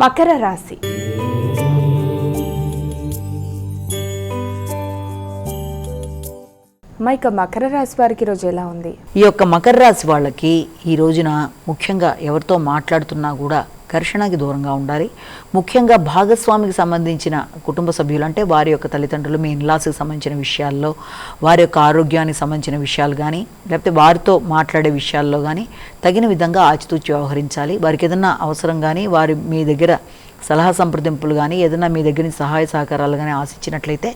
మకర రాశి. మా ఇక మకర రాశి వారికి రోజు ఎలా ఉంది? ఈ యొక్క మకర రాశి వాళ్ళకి ఈ రోజున ముఖ్యంగా ఎవరితో మాట్లాడుతున్నా కూడా ఘర్షణకి దూరంగా ఉండాలి. ముఖ్యంగా భాగస్వామికి సంబంధించిన కుటుంబ సభ్యులు అంటే వారి యొక్క తల్లిదండ్రులు మీ ఇన్లాస్కి సంబంధించిన విషయాల్లో వారి యొక్క ఆరోగ్యానికి సంబంధించిన విషయాలు కానీ లేకపోతే వారితో మాట్లాడే విషయాల్లో కానీ తగిన విధంగా ఆచితూచి వ్యవహరించాలి. వారికి ఏదైనా అవసరం కానీ వారి మీ దగ్గర సలహా సంప్రదింపులు కానీ ఏదైనా మీ దగ్గర నుంచి సహాయ సహకారాలు కానీ ఆశించినట్లయితే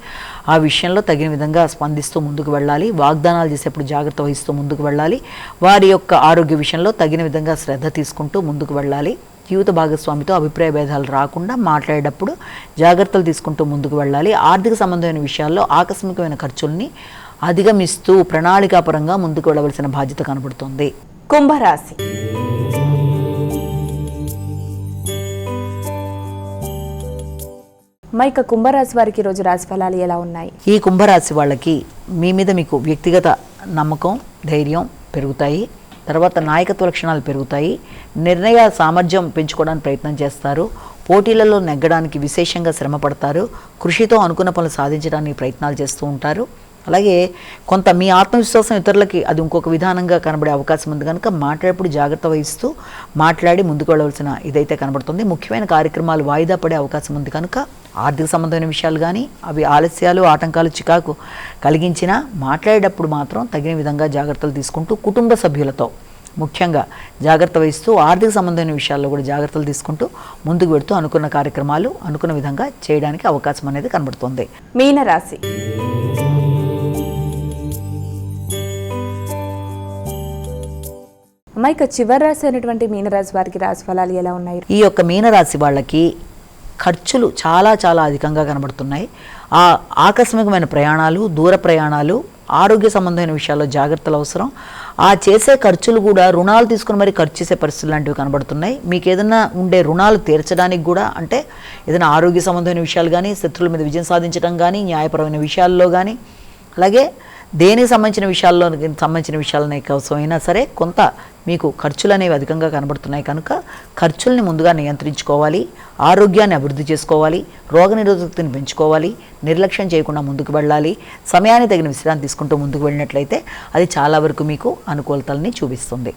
ఆ విషయంలో తగిన విధంగా స్పందిస్తూ ముందుకు వెళ్ళాలి. వాగ్దానాలు చేసేప్పుడు జాగ్రత్త వహిస్తూ ముందుకు వెళ్ళాలి. వారి యొక్క ఆరోగ్య విషయంలో తగిన విధంగా శ్రద్ధ తీసుకుంటూ ముందుకు వెళ్ళాలి. జీవిత భాగస్వామితో అభిప్రాయ భేదాలు రాకుండా మాట్లాడేటప్పుడు జాగ్రత్తలు తీసుకుంటూ ముందుకు వెళ్ళాలి. ఆర్థిక సంబంధమైన విషయాల్లో ఆకస్మికమైన ఖర్చుల్ని అధిగమిస్తూ ప్రణాళికాపరంగా ముందుకు వెళ్ళవలసిన బాధ్యత కనబడుతుంది. కుంభరాశి. ఇక కుంభరాశి వారికి రోజు రాశి ఫలాలు ఎలా ఉన్నాయి? ఈ కుంభరాశి వాళ్ళకి మీ మీద మీకు వ్యక్తిగత నమ్మకం ధైర్యం పెరుగుతాయి. తర్వాత నాయకత్వ లక్షణాలు పెరుగుతాయి. నిర్ణయ సామర్థ్యం పెంచుకోవడానికి ప్రయత్నం చేస్తారు. పోటీలలో నెగ్గడానికి విశేషంగా శ్రమ పడతారు. కృషితో అనుకున్న పనులు సాధించడానికి ప్రయత్నాలు చేస్తూ ఉంటారు. అలాగే కొంత మీ ఆత్మవిశ్వాసం ఇతరులకి అది ఇంకొక విధానంగా కనబడే అవకాశం ఉంది కనుక మాట్లాడేప్పుడు జాగ్రత్త వహిస్తూ మాట్లాడి ముందుకు వెళ్ళవలసిన ఇదైతే కనబడుతుంది. ముఖ్యమైన కార్యక్రమాలు వాయిదా పడే అవకాశం ఉంది కనుక ఆర్థిక సంబంధమైన విషయాలు కానీ అవి ఆలస్యాలు ఆటంకాలు చికాకు కలిగించినా మాట్లాడేటప్పుడు మాత్రం తగిన విధంగా జాగ్రత్తలు తీసుకుంటూ కుటుంబ సభ్యులతో ముఖ్యంగా జాగ్రత్త వహిస్తూ ఆర్థిక సంబంధమైన విషయాల్లో కూడా జాగ్రత్తలు తీసుకుంటూ ముందుకు పెడుతూ అనుకున్న కార్యక్రమాలు అనుకున్న విధంగా చేయడానికి అవకాశం అనేది కనబడుతుంది. మీనరాశి. అమ్మా ఇక చివరి రాశి అయినటువంటి మీనరాశి వారికి రాశి ఫలాలు ఎలా ఉన్నాయి? ఈ యొక్క మీనరాశి వాళ్ళకి ఖర్చులు చాలా చాలా అధికంగా కనబడుతున్నాయి. ఆ ఆకస్మికమైన ప్రయాణాలు దూర ప్రయాణాలు ఆరోగ్య సంబంధమైన విషయాల్లో జాగ్రత్తలు అవసరం. ఆ చేసే ఖర్చులు కూడా రుణాలు తీసుకుని మరి ఖర్చు చేసే పరిస్థితులు లాంటివి కనబడుతున్నాయి. మీకు ఏదైనా ఉండే రుణాలు తీర్చడానికి కూడా అంటే ఏదైనా ఆరోగ్య సంబంధమైన విషయాలు కానీ శత్రువుల మీద విజయం సాధించడం కానీ న్యాయపరమైన విషయాల్లో కానీ అలాగే దేనికి సంబంధించిన విషయాల్లో సంబంధించిన విషయాలనే కోసమైనా సరే కొంత మీకు ఖర్చులు అనేవి అధికంగా కనబడుతున్నాయి కనుక ఖర్చుల్ని ముందుగా నియంత్రించుకోవాలి ఆరోగ్యాన్ని అభివృద్ధి చేసుకోవాలి రోగనిరోధకతను పెంచుకోవాలి నిర్లక్ష్యం చేయకుండా ముందుకు వెళ్ళాలి సమయాన్ని తగిన విశ్రాంతి తీసుకుంటూ ముందుకు వెళ్ళినట్లయితే అది చాలా వరకు మీకు అనుకూలతల్ని చూపిస్తుంది.